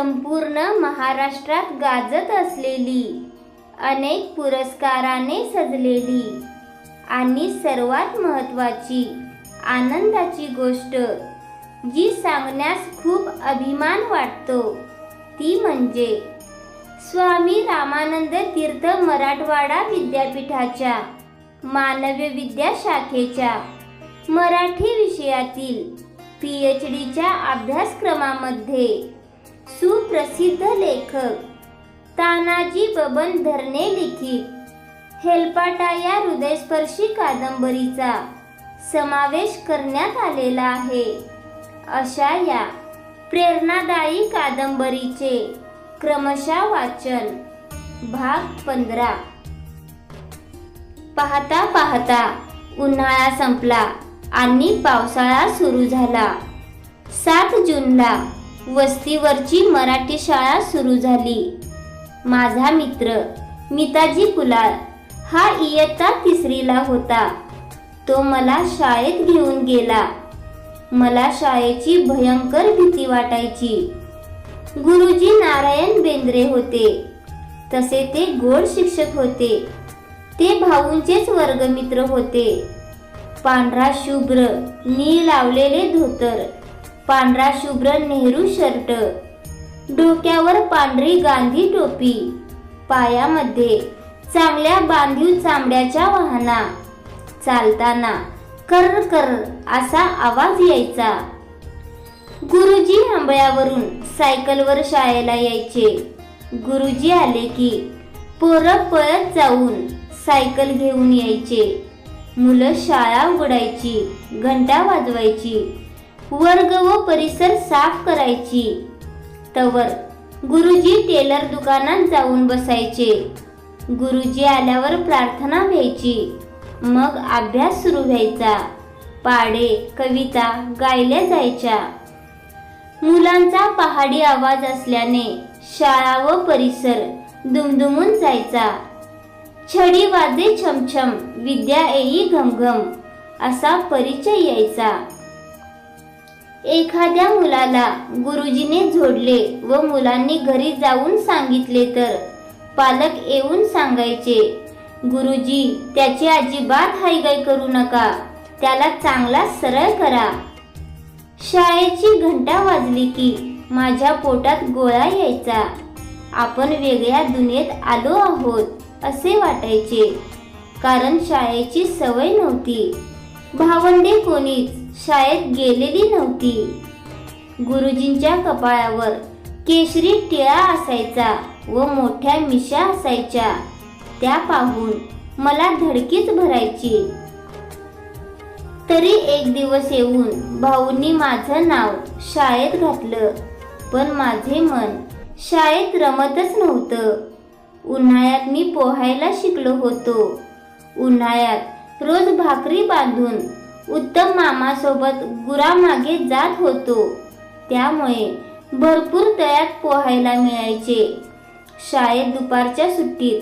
संपूर्ण महाराष्ट्रात गाजत असलेली अनेक पुरस्काराने सजलेली आणि सर्वात महत्त्वाची आनंदाची गोष्ट जी सांगण्यास खूप अभिमान वाटतो ती म्हणजे स्वामी रामानंद तीर्थ मराठवाडा विद्यापीठाच्या मानवी विद्या शाखेच्या मराठी विषयातील पी एच डीच्या अभ्यासक्रमामध्ये. सुप्रसिद्ध लेखक. तानाजी बबन धरणे लिखित. हेलपाटा या हृदयस्पर्शी कादंबरीचा समावेश करण्यात आलेला आहे. अशा या प्रेरणादायी कादंबरीचे क्रमशः वाचन. भाग पंधरा. पाहता पाहता उन्हाळा संपला आणि पावसाळा सुरू झाला. सात जूनला वस्तीवरची मराठी शाळा सुरू झाली. माझा मित्र मिताजी कुलार हा इयत्ता तिसरीला होता. तो मला शाळेत घेऊन गेला. मला शाळेची भयंकर भीती वाटायची. गुरुजी नारायण बेंद्रे होते. तसे ते गोड शिक्षक होते. ते भाऊंचेच वर्गमित्र होते. पांढरा शुभ्र नी लावलेले धोतर पांढरा शुभ्र नेहरू शर्ट. डोक्यावर पांढरी गांधी टोपी. पायामध्ये चांगल्या बांधीव चांबड्याच्या वाहना. चालताना कर कर असा आवाज यायचा. गुरुजी आंबळ्यावरून सायकलवर शाळेला यायचे. गुरुजी आले की पोरं पळत जाऊन सायकल घेऊन यायचे. मुलं शाळा उघडायची घंटा वाजवायची. वर्ग व परिसर साफ करायची. तवर गुरुजी टेलर दुकानात जाऊन बसायचे. गुरुजी आल्यावर प्रार्थना व्हायची. मग अभ्यास सुरू व्हायचा. पाडे कविता गायल्या जायच्या. मुलांचा पहाडी आवाज असल्याने शाळा व परिसर दुमदुमून जायचा. छडी वाजे छमछम विद्या येई घमघम असा परिचय यायचा. एखाद्या मुलाला गुरुजीने जोडले व मुलांनी घरी जाऊन सांगितले तर पालक येऊन सांगायचे गुरुजी त्याची अजिबात हायगाय करू नका त्याला चांगला सरळ करा. शाळेची घंटा वाजली की माझ्या पोटात गोळा यायचा. आपण वेगळ्या दुनियेत आलो आहोत असे वाटायचे. कारण शाळेची सवय नव्हती. भावंडे कोणीच शाळेत गेलेली नव्हती. गुरुजींच्या कपाळावर केशरी टिळा असायचा व मोठ्या मिशा असायच्या. त्या पाहून मला धडकीच भरायची. तरी एक दिवस येऊन भाऊंनी माझं नाव शाळेत घातलं पण माझे मन शाळेत रमतच नव्हतं. उन्हाळ्यात मी पोहायला शिकलो होतो. उन्हाळ्यात रोज भाकरी बांधून उत्तम मामासोबत गुरामागे जात होतो. त्यामुळे भरपूर तळ्यात पोहायला मिळायचे. शाळेत दुपारच्या सुट्टीत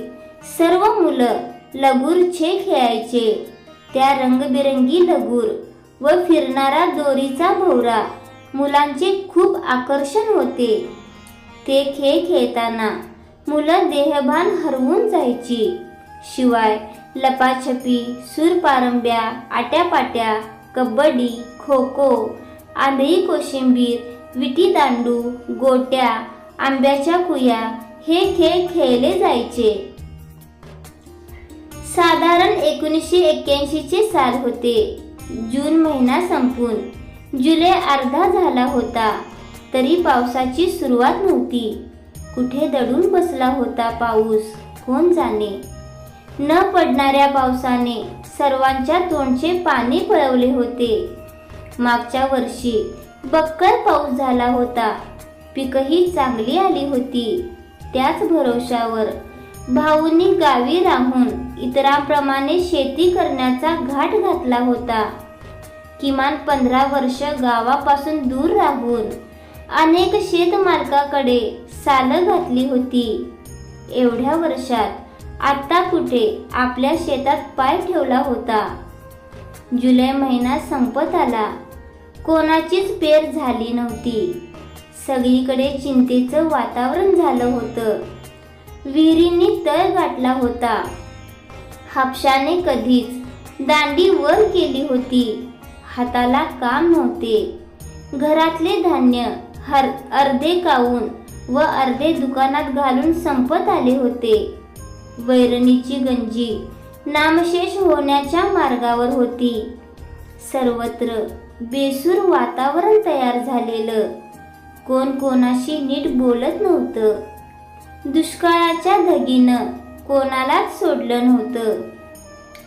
सर्व मुलं लगूर छे खेळायचे. त्या रंगबिरंगी लगूर व फिरणारा दोरीचा भोवरा मुलांचे खूप आकर्षण होते. ते खेळ खेळताना मुलं देहभान हरवून जायची. शिवाय लपाछपी सूरपारंब्या आट्यापाट्या कबड्डी खो खो आंधळी कोशिंबीर विटी दांडू गोट्या आंब्याच्या कुया हे खेळ खेळले जायचे. साधारण एकोणीसशे एक्क्याऐंशीचे साल होते. जून महिना संपून. जुलै अर्धा झाला होता. तरी पावसाची सुरुवात नव्हती. कुठे दडून बसला होता पाऊस? कोण जाणे? न पडणाऱ्या पावसाने सर्वांच्या तोंडचे पाणी पळवले होते. मागच्या वर्षी बक्कल पाऊस झाला होता. पिकही चांगली आली होती. त्याच भरोशावर भाऊंनी गावी राहून इतरांप्रमाणे शेती करण्याचा घाट घातला होता. किमान पंधरा वर्ष गावापासून दूर राहून अनेक शेतमालकाकडे सालं घातली होती. एवढ्या वर्षात आत्ता कुठे आपल्या शेतात पाय ठेवला होता. जुलै महिना संपत आला. कोणाचीच पेर झाली नव्हती. सगळीकडे चिंतेचं वातावरण झालं होतं. विहिरींनी तळ गाठला होता. हापशाने कधीच दांडी वर केली होती. हाताला काम नव्हते. घरातले धान्य हर अर्धे काऊन व अर्धे दुकानात घालून संपत आले होते. वैरणीची गंजी नामशेष होण्याच्या मार्गावर होती. सर्वत्र बेसूर वातावरण तयार झालेलं. कोण कोणाशी नीट बोलत नव्हतं. दुष्काळाच्या धगीनं कोणालाच सोडलं नव्हतं.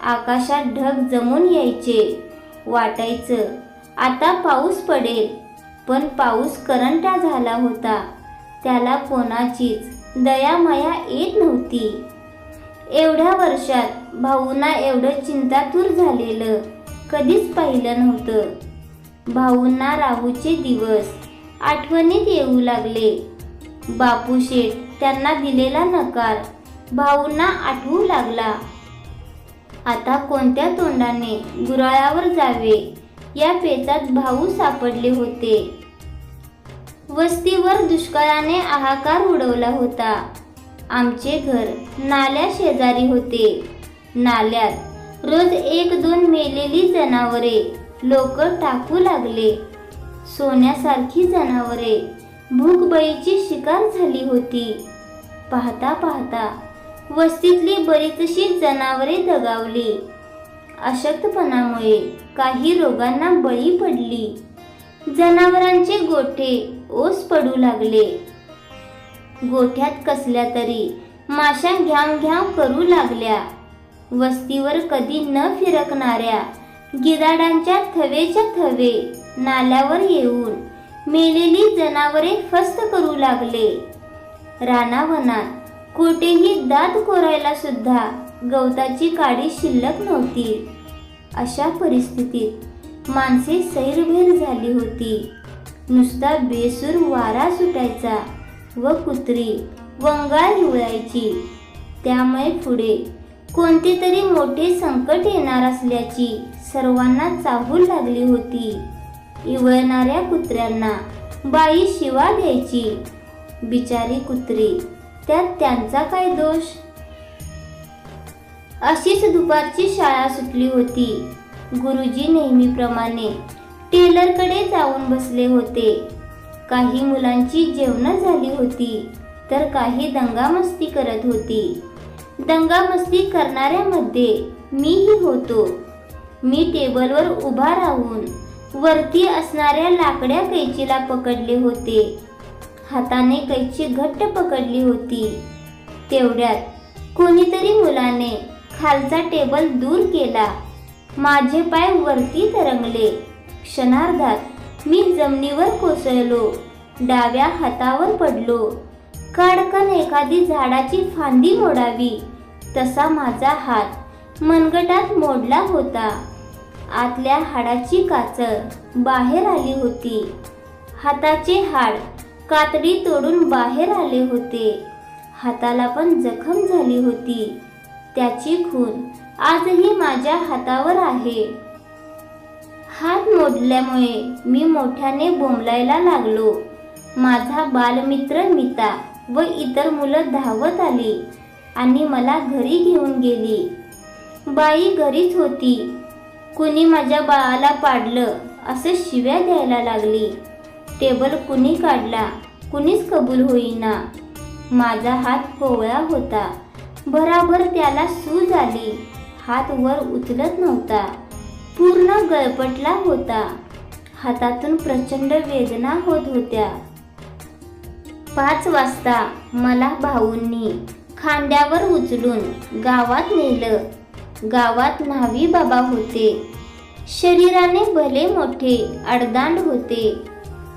आकाशात ढग जमून यायचे. वाटायचं आता पाऊस पडेल पण पाऊस करंटा झाला होता. त्याला कोणाचीच दयामाया येत नव्हती. एवढ्या वर्षात भाऊंना एवढं चिंतातूर झालेलं कधीच पाहिलं नव्हतं. भाऊंना राहूचे दिवस आठवणीत येऊ लागले. बापू शेठ त्यांना दिलेला नकार भाऊंना आठवू लागला. आता कोणत्या तोंडाने गुराळावर जावे या पेचात भाऊ सापडले होते. वस्तीवर दुष्काळाने हाहाकार उडवला होता. आमचे घर नाल्या शेजारी होते. नाल्यात रोज एक दोन मेलेली जनावरे लोक टाकू लागले. सोन्यासारखी जनावरे भूकबळीची शिकार झाली होती. पाहता पाहता वस्तीतली बरीचशी जनावरे दगावली. अशक्तपणामुळे काही रोगांना बळी पडली. जनावरांचे गोठे ओस पडू लागले. गोठ्यात कसल्या तरी. माशा घ्याव घ्याव करू लागल्या. वस्तीवर कधी न फिरकणाऱ्या. गिराडांच्या थवेच्या थवे नाल्यावर येऊन मेलेली जनावरे फस्त करू लागले. रानावनात कुठेही दात कोरायला सुद्धा गवताची काडी शिल्लक नव्हती. अशा परिस्थितीत माणसे सैरभैर झाली होती. नुसता बेसूर वारा सुटायचा. व कुत्री वंगाळ हिवळायची त्यामुळे पुढे कोणते तरी मोठे संकट येणार असल्याची सर्वांना चाहूल लागली होती. इवळणाऱ्या कुत्र्यांना बाई शिवा द्यायची. बिचारी कुत्री त्यात त्यांचा काय दोष? अशीच दुपारची शाळा सुटली होती. गुरुजी नेहमीप्रमाणे टेलरकडे जाऊन बसले होते. काही मुलांची जेवणं झाली होती तर काही दंगामस्ती करत होती. दंगामस्ती करणाऱ्यामध्ये मीही होतो. मी टेबलवर उभा राहून वरती असणाऱ्या लाकड्या कैचीला पकडले होते. हाताने कैची घट्ट पकडली होती. तेवढ्यात कोणीतरी मुलाने खालचा टेबल दूर केला. माझे पाय वरती तरंगले. क्षणार्धात मी जमिनीवर कोसळलो. डाव्या हातावर पडलो. काडकन एखादी झाडाची फांदी मोडावी. तसा माझा हात मनगटात मोडला होता. आतल्या हाडाची काचर बाहेर आली होती. हाताचे हाड कातडी तोडून बाहेर आले होते. हाताला पण जखम झाली होती. त्याची खून आजही माझ्या हातावर आहे. हात मोडल्यामुळे मी मोठ्याने बोंबलायला लागलो. माझा बालमित्र मिता व इतर मुलं धावत आली आणि मला घरी घेऊन गेली. बाई घरीच होती. कुणी माझ्या बाळाला पाडलं असं शिव्या द्यायला लागली. टेबल कुणी काढला कुणीच कबूल होईना. माझा हात कोवळा होता. भराभर त्याला सूज आली. हात वर उचलत नव्हता. पूर्ण गळपटला होता. हातातून प्रचंड वेदना होत होत्या. पाच वाजता मला भाऊंनी खांद्यावर उचलून गावात नेलं. गावात न्हावी बाबा होते. शरीराने भले मोठे अडदांड होते.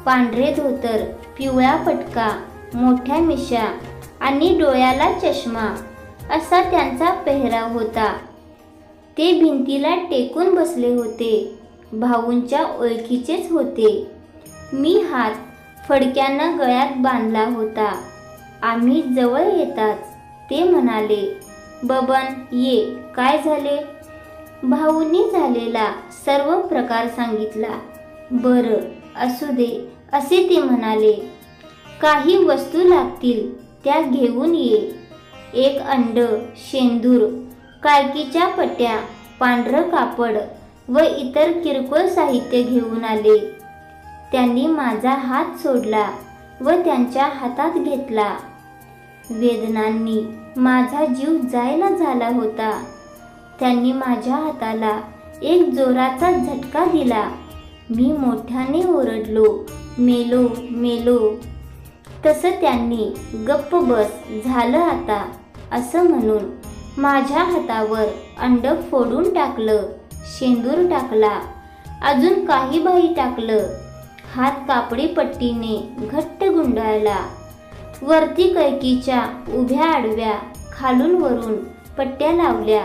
पांढरे धोतर पिवळा पटका मोठ्या मिशा आणि डोळ्याला चष्मा असा त्यांचा पेहराव होता. ते भिंतीला टेकून बसले होते. भाऊंच्या ओळखीचेच होते. मी हात फडक्यांना गळ्यात बांधला होता. आम्ही जवळ येताच ते म्हणाले. बबन ये. काय झाले? भाऊंनी झालेला सर्व प्रकार सांगितला. बरं असू दे असे ते म्हणाले. काही वस्तू लागतील त्या घेऊन ये. एक अंड शेंदूर काळकीच्या पट्ट्या पांढरं कापड व इतर किरकोळ साहित्य घेऊन आले. त्यांनी माझा हात सोडला व त्यांच्या हातात घेतला. वेदनांनी माझा जीव जायला झाला होता. त्यांनी माझ्या हाताला एक जोराचा झटका दिला. मी मोठ्याने ओरडलो मेलो मेलो. तसं त्यांनी गप्प बस झालं आता असं म्हणून. माझ्या हातावर अंड फोडून टाकलं शेंदूर टाकला अजून काही बाई टाकलं. हात कापडी पट्टीने घट्ट गुंडाळला. वरती कैकीच्या उभ्या आडव्या खालून वरून पट्ट्या लावल्या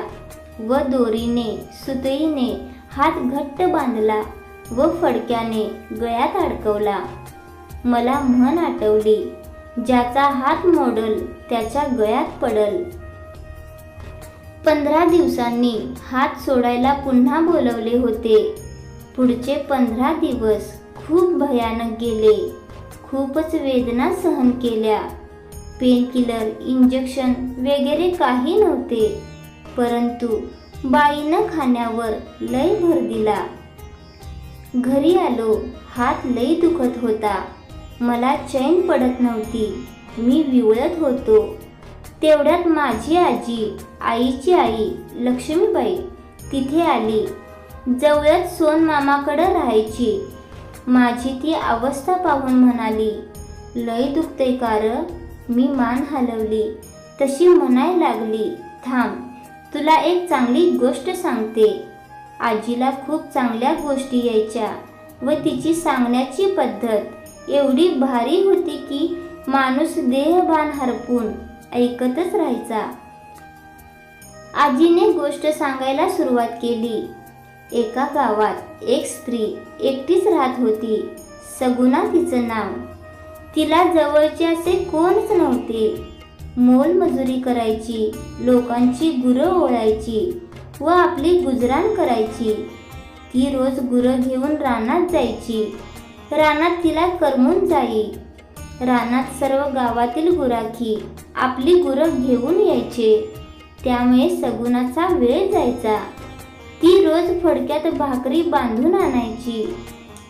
व दोरीने सुतईने हात घट्ट बांधला व फडक्याने गळ्यात अडकवला. मला म्हण आठवली ज्याचा हात मोडल त्याच्या गळ्यात पडल. पंधरा दिवसांनी हात सोडायला पुन्हा बोलवले होते. पुढचे पंधरा दिवस खूप भयानक गेले. खूपच वेदना सहन केल्या. पेनकिलर इंजेक्शन वगैरे काही नव्हते. परंतु बाईनं खाण्यावर लय भर दिला. घरी आलो हात लई दुखत होता. मला चैन पडत नव्हती. मी विवळत होतो. तेवढ्यात माझी आजी आईची आई लक्ष्मीबाई तिथे आली. जवळच सोन मामाकडं राहायची. माझी ती अवस्था पाहून म्हणाली लय दुखतंय कार मी मान हलवली. तशी म्हणाय लागली थांब तुला एक चांगली गोष्ट सांगते. आजीला खूप चांगल्या गोष्टी यायच्या व तिची सांगण्याची पद्धत एवढी भारी होती की माणूस देहभान हरपून ऐकतच राहायचा. आजीने गोष्ट सांगायला सुरुवात केली. एका गावात एक स्त्री एकटीच राहत होती. सगुना तिचं नाव. तिला जवळचे असे कोणच नव्हते. मोलमजुरी करायची लोकांची गुरं ओळायची व आपली गुजराण करायची. ती रोज गुरं घेऊन रानात जायची. रानात तिला करमून जाई. रानात सर्व गावातील गुराखी आपली गुरं घेऊन यायचे. त्यामुळे सगुणाचा वेळ जायचा. ती रोज फडक्यात भाकरी बांधून आणायची.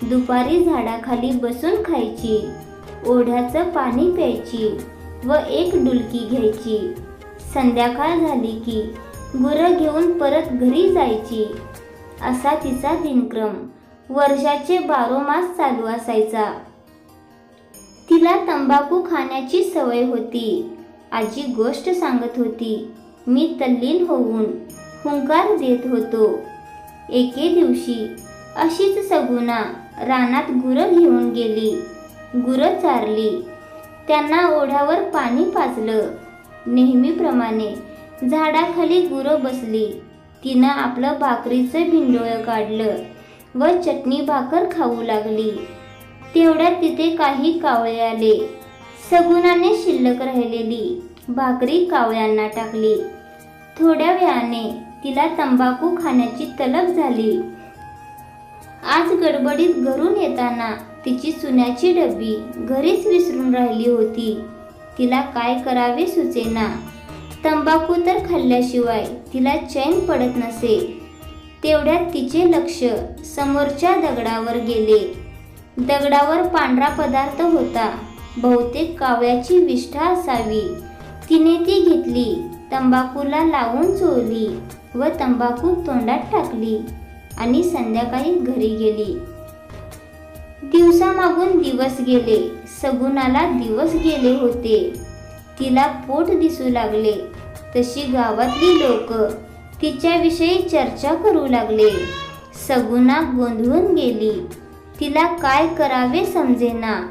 दुपारी झाडाखाली बसून खायची. ओढ्याचं पाणी प्यायची व एक डुलकी घ्यायची. संध्याकाळ झाली की गुरं घेऊन परत घरी जायची. असा तिचा दिनक्रम. वर्षाचे बारो मास चालू असायचा. तिला तंबाखू खाण्याची सवय होती. आजी गोष्ट सांगत होती मी तल्लीन होऊन हुंकार देत होतो. एके दिवशी अशीच सगुना रानात गुरं घेऊन गेली. गुरं चारली. त्यांना ओढ्यावर पाणी पाजलं. नेहमीप्रमाणे झाडाखाली गुरं बसली. तिनं आपलं भाकरीचं भिंडोळं काढलं व चटणी भाकर खाऊ लागली. तेवढ्यात तिथे काही कावळे आले. सगुणाने शिल्लक राहिलेली भाकरी कावळ्यांना टाकली. थोड्या वेळाने तिला तंबाखू खाण्याची तलब झाली. आज गडबडीत घरून येताना तिची चुन्याची डबी घरीच विसरून राहिली होती. तिला काय करावे सुचेना. तंबाखू तर खाल्ल्याशिवाय तिला चैन पडत नसे. तेवढ्यात तिचे लक्ष समोरच्या दगडावर गेले. दगडावर पांढरा पदार्थ होता. बहुतेक कावळ्याची विष्ठा असावी. तिने ती घेतली तंबाखूला लावून चोरली व तंबाखू तोंडात टाकली आणि संध्याकाळी घरी गेली. दिवसामागून दिवस गेले सगुणाला दिवस गेले होते. तिला पोट दिसू लागले. तशी गावातली लोक तिच्याविषयी चर्चा करू लागले. सगुणा गोंधळून गेली. तिला काय करावे समजेना.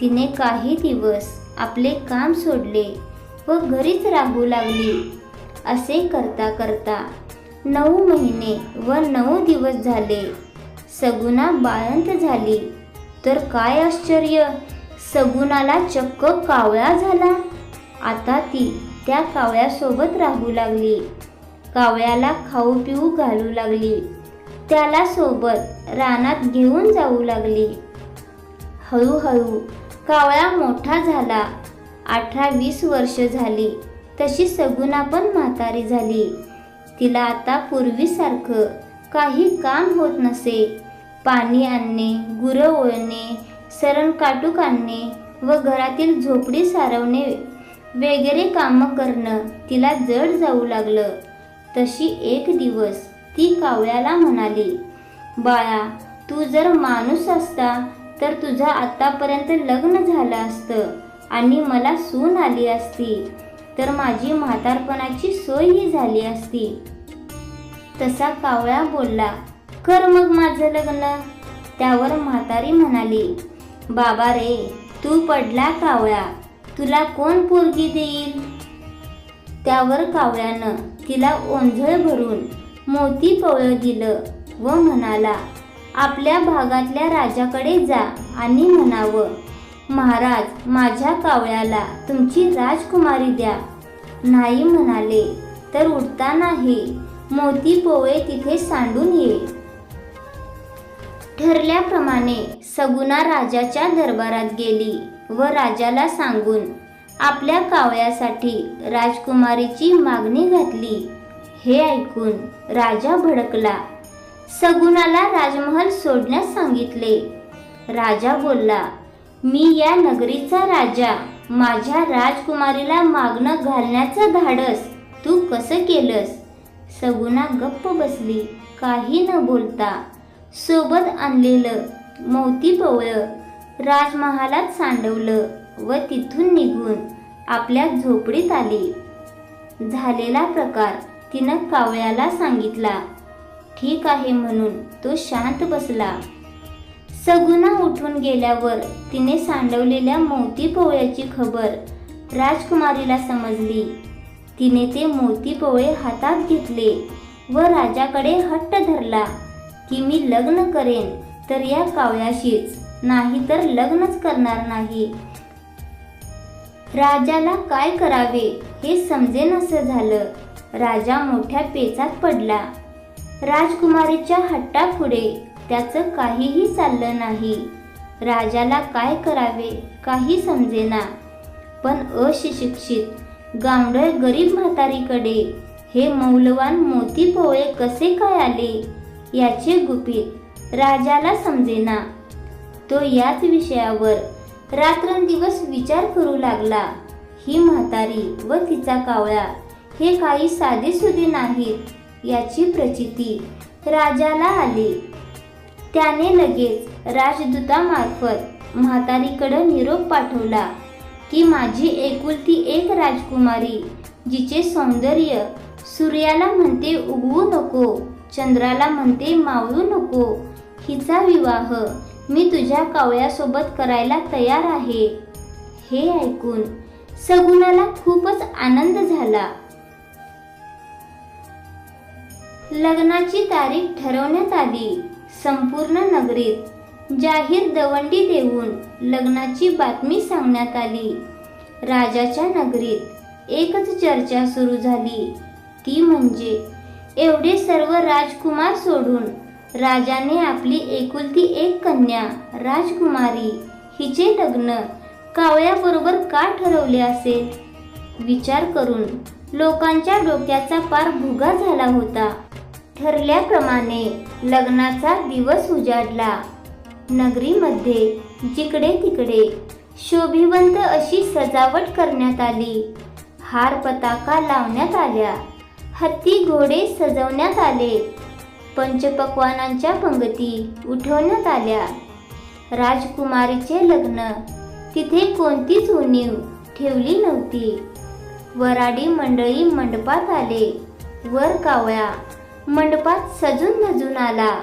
तिने काही दिवस आपले काम सोडले व घरीच राहू लागली. असे करता करता नऊ महिने व नऊ दिवस झाले. सगुणा बाळंत झाली. तर काय आश्चर्य! सगुणाला चक्क कावळा झाला. आता ती त्या कावळ्यासोबत राहू लागली. कावळ्याला खाऊ पिऊ घालू लागली. त्याला सोबत रानात घेऊन जाऊ लागली. हळूहळू कावळा मोठा झाला. अठरा वीस वर्ष झाली. तशी सगुणा पण म्हातारी झाली. तिला आता पूर्वीसारखं काही काम होत नसे. पाणी आणणे गुरं ओळणे सरण काटूक आणणे व घरातील झोपडी सारवणे वगैरे कामं करणं तिला जड जाऊ लागलं. तशी एक दिवस ती कावळ्याला म्हणाली बाळा तू जर माणूस असता तर तुझं आतापर्यंत लग्न झालं असतं आणि मला सून आली असती. तर माझी म्हातारपणाची सोयही झाली असती. तसा कावळा बोलला कर मग माझं लग्न. त्यावर म्हातारी म्हणाली बाबा रे तू पडला कावळा तुला कोण पोरगी देईल? त्यावर कावळ्यानं तिला ओंझळ भरून मोती पवळं दिलं व म्हणाला आपल्या भागातल्या राजाकडे जा आणि म्हणावं महाराज माझ्या कावळ्याला तुमची राजकुमारी द्या. नाही म्हणाले तर उठतानाही मोती पोळे तिथे सांडून ये ठरल्याप्रमाणे सगुणा राजाच्या दरबारात गेली व राजाला सांगून आपल्या कावळ्यासाठी राजकुमारीची मागणी घातली. हे ऐकून राजा भडकला. सगुणाला राजमहल सोडण्यास सांगितले. राजा बोलला मी या नगरीचा राजा. माझ्या राजकुमारीला मागणं घालण्याचं धाडस. तू कसं केलंस? सगुणा गप्प बसली काही न बोलता. सोबत आणलेलं मोती पवळं राजमहालात सांडवलं व तिथून निघून आपल्या झोपडीत आली. झालेला प्रकार तिनं कावळ्याला सांगितला ठीक आहे म्हणून तो शांत बसला. सगुना उठून गेल्यावर तिने सांडवलेल्या मोती पोवळ्याची खबर राजकुमारीला समजली. तिने ते मोती पोवळे हातात घेतले व राजाकडे हट्ट धरला की मी लग्न करेन तर या कावळ्याशीच नाही तर लग्नच करणार नाही. राजाला काय करावे हे समजेन असं झालं. राजा मोठ्या पेचात पडला. राजकुमारीच्या हट्टापुढे त्याचं काहीही चाललं नाही. राजाला काय करावे काही समजेना. पण अशिक्षित गावडळ गरीब म्हातारीकडे हे मौलवान मोती पोळे कसे काय आले? याचे गुपित राजाला समजेना. तो याच विषयावर रात्रंदिवस विचार करू लागला. ही म्हातारी व तिचा कावळा हे काही साधेसुधे नाहीत याची प्रचिती राजाला आली. त्याने लगेच राजदूतामार्फत म्हातारीकडं निरोप पाठवला की माझी एकुलती एक राजकुमारी जिचे सौंदर्य सूर्याला म्हणते उगवू नको चंद्राला म्हणते मावळू नको हिचा विवाह मी तुझ्या कावळ्यासोबत करायला तयार आहे. हे ऐकून सगुणाला खूपच आनंद झाला. लग्नाची तारीख ठरवण्यात आली. संपूर्ण नगरीत जाहीर दवंडी देऊन लग्नाची बातमी सांगण्यात आली. राजाच्या नगरीत एकच चर्चा सुरू झाली. ती म्हणजे एवढे सर्व राजकुमार सोडून राजाने आपली एकुलती एक कन्या राजकुमारी हिचे लग्न कावळ्याबरोबर का ठरवले असेल? विचार करून लोकांच्या डोक्याचा पार भुगा झाला होता. ठरल्याप्रमाणे लग्नाचा दिवस उजाडला. नगरीमध्ये जिकडे तिकडे शोभिवंत अशी सजावट करण्यात आली. हार पताका लावण्यात आल्या. हत्ती घोडे सजवण्यात आले. पंचपक्वानांच्या पंगती उठवण्यात आल्या. राजकुमारीचे लग्न. तिथे कोणतीच उणीव ठेवली नव्हती. वराडी मंडळी मंडपात आले. वर कावळ्या. मंडपात सजून धजून आला.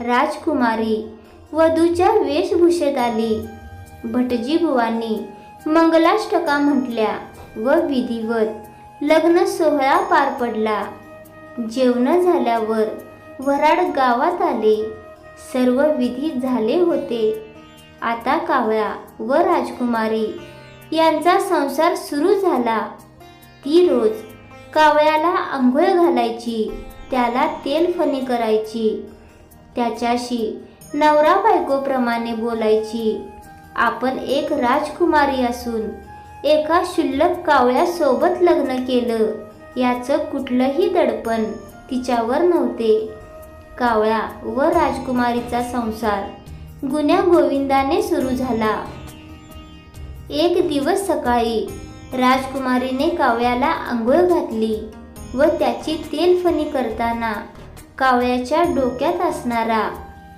राजकुमारी वधूच्या वेशभूषेत आली. भटजी बुवांनी मंगलाष्टका म्हटल्या व विधिवत लग्न सोहळा पार पडला. जेवण झाल्यावर वराड गावात आले. सर्व विधी झाले होते. आता कावळा व राजकुमारी यांचा संसार सुरू झाला. ती रोज कावळ्याला आंघोळ घालायची. त्याला तेलफणी करायची. त्याच्याशी नवरा बायकोप्रमाणे बोलायची. आपण एक राजकुमारी असून एका शुल्लक कावळ्यासोबत लग्न केलं. याचं कुठलंही दडपण तिच्यावर नव्हते. कावळा व राजकुमारीचा संसार गुन्ह्या गोविंदाने सुरू झाला. एक दिवस सकाळी राजकुमारीने कावळ्याला आंघोळ घातली. व त्याची तेलफणी करताना कावळ्याच्या डोक्यात असणारा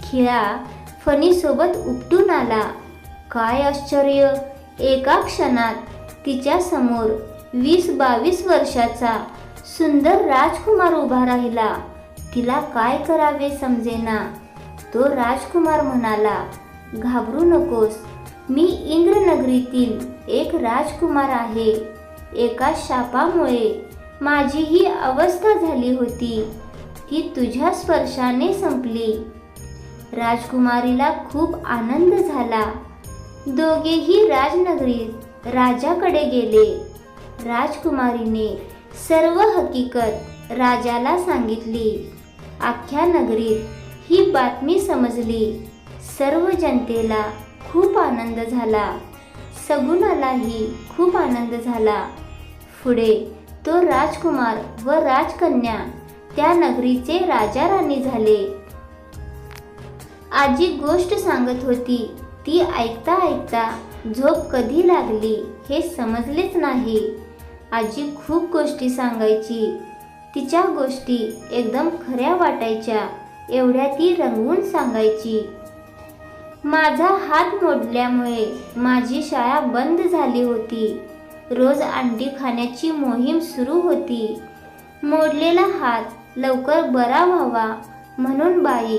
खिळा फणीसोबत उपटून आला. काय आश्चर्य! एका क्षणात तिच्या समोर वीस बावीस वर्षाचा सुंदर राजकुमार उभा राहिला. तिला काय करावे समजेना? तो राजकुमार म्हणाला घाबरू नकोस. मी इंद्रनगरीतील एक राजकुमार आहे. एका शापामुळे माझी ही अवस्था झाली होती. ती तुझ्या स्पर्शाने संपली. राजकुमारीला खूप आनंद झाला. दोघेही राजनगरीत राजाकडे गेले. राजकुमारीने सर्व हकीकत राजाला सांगितली. अख्ख्या नगरीत ही बातमी समजली. सर्व जनतेला खूप आनंद झाला. सगुणालाही खूप आनंद झाला. पुढे तो राजकुमार व राजकन्या त्या नगरीचे राजा राणी झाले. आजी गोष्ट सांगत होती ती ऐकता ऐकता झोप कधी लागली हे समजलेच नाही. आजी खूप गोष्टी सांगायची. तिच्या गोष्टी एकदम खऱ्या वाटायच्या एवढ्या ती रंगवून सांगायची. माझा हात मोडल्यामुळे माझी शाळा बंद झाली होती. रोज अंडी खाण्याची मोहीम सुरू होती. मोडलेला हात लवकर बरा व्हावा म्हणून बाई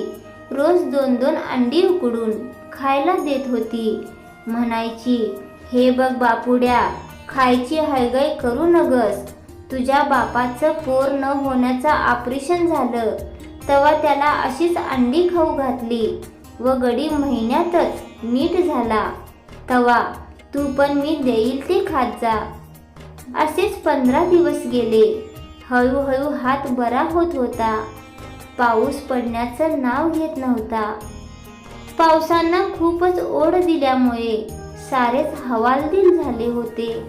रोज दोन दोन अंडी उकडून खायला देत होती. म्हणायची हे बघ बापुड्या खायची हयगय करू नगस. तुझ्या बापाचं पोर न होण्याचं ऑपरेशन झालं. तेव्हा त्याला अशीच अंडी खाऊ घातली व गडी महिन्यातच नीट झाला. तवा तू पण मी देईल ते खात जा. असेच पंधरा दिवस गेले. हळूहळू हात बरा होत होता. पाऊस पडण्याचं नाव घेत नव्हता. पावसांना खूपच ओढ दिल्यामुळे सारेच हवालदिल झाले होते.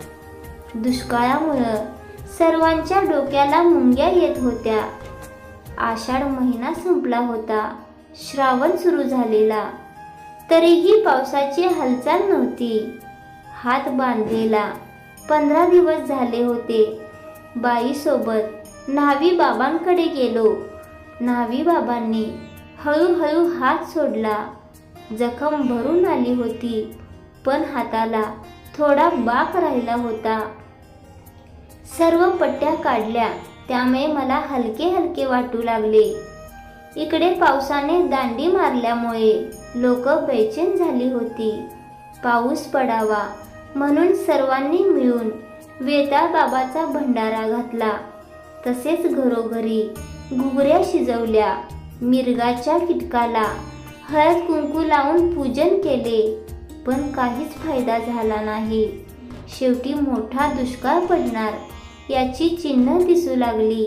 दुष्काळामुळं सर्वांच्या डोक्याला मुंग्या येत होत्या. आषाढ महिना संपला होता. श्रावण सुरू झालेला. तरीही पावसाची हालचाल नव्हती. हात बांधलेला. पंधरा दिवस झाले होते. बाईसोबत न्हावी बाबांकडे गेलो. न्हावी बाबांनी हळूहळू हात सोडला. जखम भरून आली होती पण हाताला थोडा बाक राहिला होता. सर्व पट्ट्या काढल्या त्यामुळे मला हलके हलके वाटू लागले. इकडे पावसाने दांडी मारल्यामुळे लोक बेचैन झाली होती. पाऊस पडावा म्हणून सर्वांनी मिळून वेदा बाबाचा भंडारा घातला. तसेच घरोघरी घुगऱ्या शिजवल्या मिरगाच्या कीटकाला हळद कुंकू लावून पूजन केले पण काहीच फायदा झाला नाही. शेवटी मोठा दुष्काळ पडणार याची चिन्ह दिसू लागली.